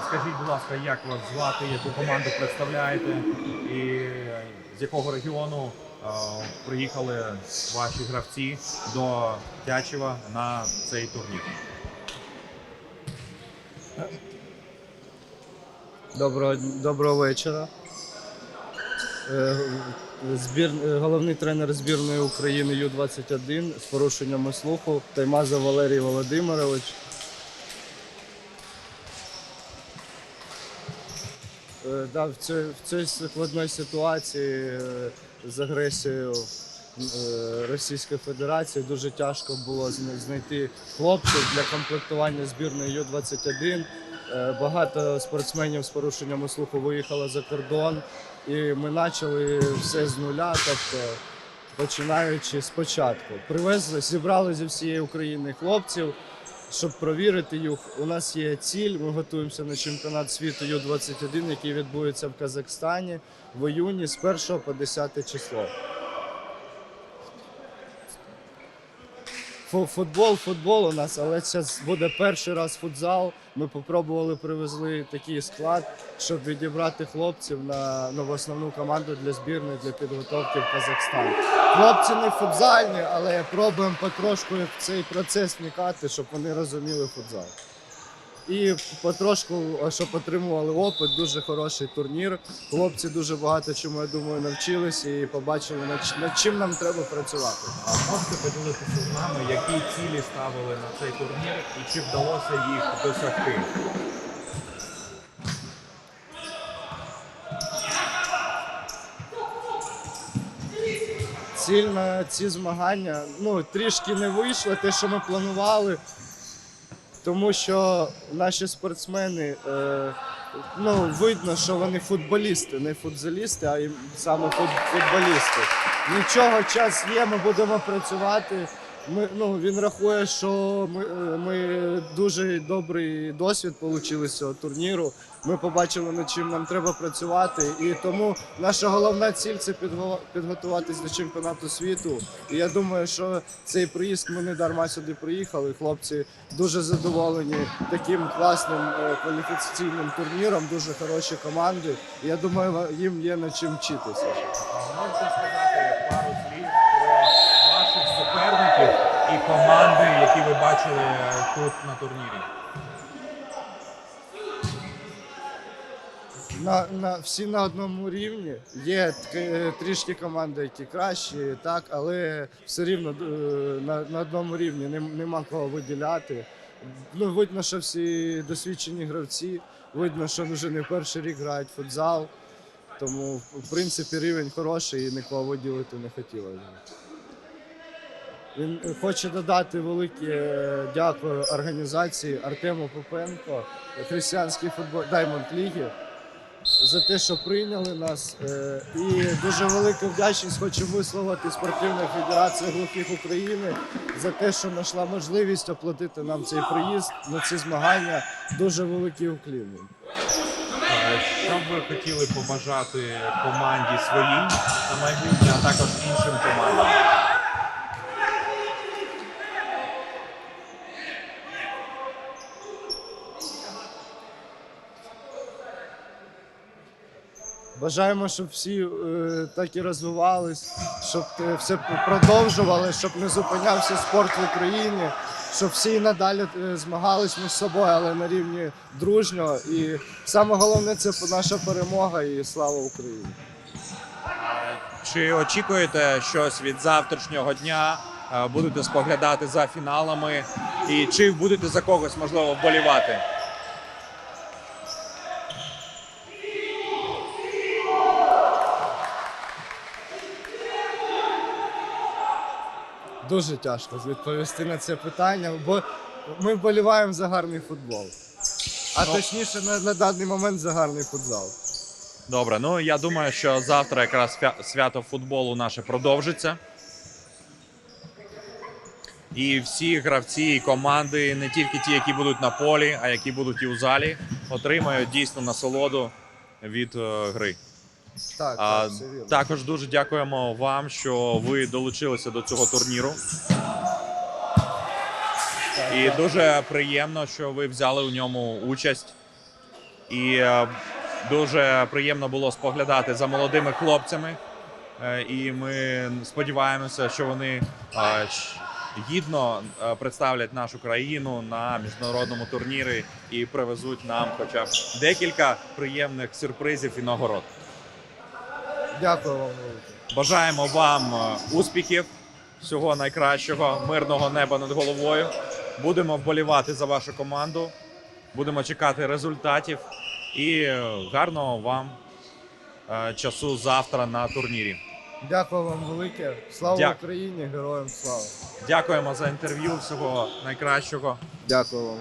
Скажіть, будь ласка, як вас звати, яку команду представляєте і з якого регіону приїхали ваші гравці до Тячева на цей турнір? Доброго, доброго вечора. Е, Збір, е, головний тренер збірної України Ю-21 з порушеннями слуху Таймаза Валерій Володимирович. Да, в, цій, в цій складній ситуації е, з агресією е, Російської Федерації дуже тяжко було зна- знайти хлопців для комплектування збірної Ю-21. Е, Багато спортсменів з порушеннями слуху виїхало за кордон, і ми почали все з нуля, тобто починаючи спочатку. Привезли, зібрали зі всієї України хлопців, щоб провірити їх. У нас є ціль. Ми готуємося на чемпіонат світу Ю-21, який відбудеться в Казахстані в іюні з 1 по 10 число. Футбол, футбол у нас, але це буде перший раз футзал. Ми попробували привезли такий склад, щоб відібрати хлопців на, ну, основну команду для збірної для підготовки в Казахстан. Хлопці не футзальні, але пробуємо потрошку в цей процес вникати, щоб вони розуміли футзал. І потрошку, щоб отримували опит, дуже хороший турнір. Хлопці дуже багато чому, я думаю, навчилися і побачили, над чим нам треба працювати. А можете поділитися з нами, які цілі ставили на цей турнір і чи вдалося їх досягти? Ціль на ці змагання ну, трішки не вийшло, те, що ми планували, тому що наші спортсмени, е, ну, видно, що вони футболісти, не футзалісти, а саме фут, футболісти. Нічого, час є, ми будемо працювати. Ми, ну, він рахує, що ми, е, ми дуже добрий досвід отримали з цього турніру. Ми побачили, над чим нам треба працювати. І тому наша головна ціль це підго- підготуватись до чемпіонату світу. І я думаю, що цей приїзд ми не дарма сюди приїхали. Хлопці дуже задоволені таким класним е, кваліфікаційним турніром, дуже хороші команди. І я думаю, їм є над чим вчитися. І команди, які ви бачили тут на турнірі? На, на, всі на одному рівні. Є тк- трішки команди, які кращі, так, але все рівно е, на, на одному рівні нем- нема кого виділяти. Ну, видно, що всі досвідчені гравці, видно, що вже не перший рік грають в футзал. Тому, в принципі, рівень хороший і нікого виділити не хотілося. Він хоче додати велике е, дякую організації Артему Попенко, християнський футбол Даймонд Ліги за те, що прийняли нас. Е, І дуже велика вдячність хочу висловити Спортивної федерації глухих України за те, що знайшла можливість оплатити нам цей приїзд на ці змагання. Дуже великий уклін. Е, Що б ви хотіли побажати команді своїй на майбутнє, а також іншим командам? Бажаємо, щоб всі е, так і розвивались, щоб е, все продовжували, щоб не зупинявся спорт в Україні, щоб всі надалі е, змагались між собою, але на рівні дружнього. І саме головне це наша перемога і слава Україні. Чи очікуєте щось від завтрашнього дня? Е, Будете споглядати за фіналами? І чи будете за когось можливо вболівати? Дуже тяжко відповісти на це питання, бо ми вболіваємо за гарний футбол. А Ну. точніше, на, на даний момент за гарний футзал. Добре, ну я думаю, що завтра якраз свято футболу наше продовжиться. І всі гравці і команди, не тільки ті, які будуть на полі, а які будуть і у залі, отримають дійсно насолоду від е, гри. Так, А, так, також дуже дякуємо вам, що ви долучилися до цього турніру. І дуже приємно, що ви взяли у ньому участь. І е, дуже приємно було споглядати за молодими хлопцями. Е, І ми сподіваємося, що вони е, гідно представлять нашу країну на міжнародному турнірі і привезуть нам хоча б декілька приємних сюрпризів і нагород. Дякую вам. Бажаємо вам е, успіхів, всього найкращого, мирного неба над головою. Будемо вболівати за вашу команду, будемо чекати результатів і е, гарного вам е, часу завтра на турнірі. Дякую вам велике. Слава Дя- Україні, героям слава. Дякуємо за інтерв'ю. Всього найкращого. Дякую вам.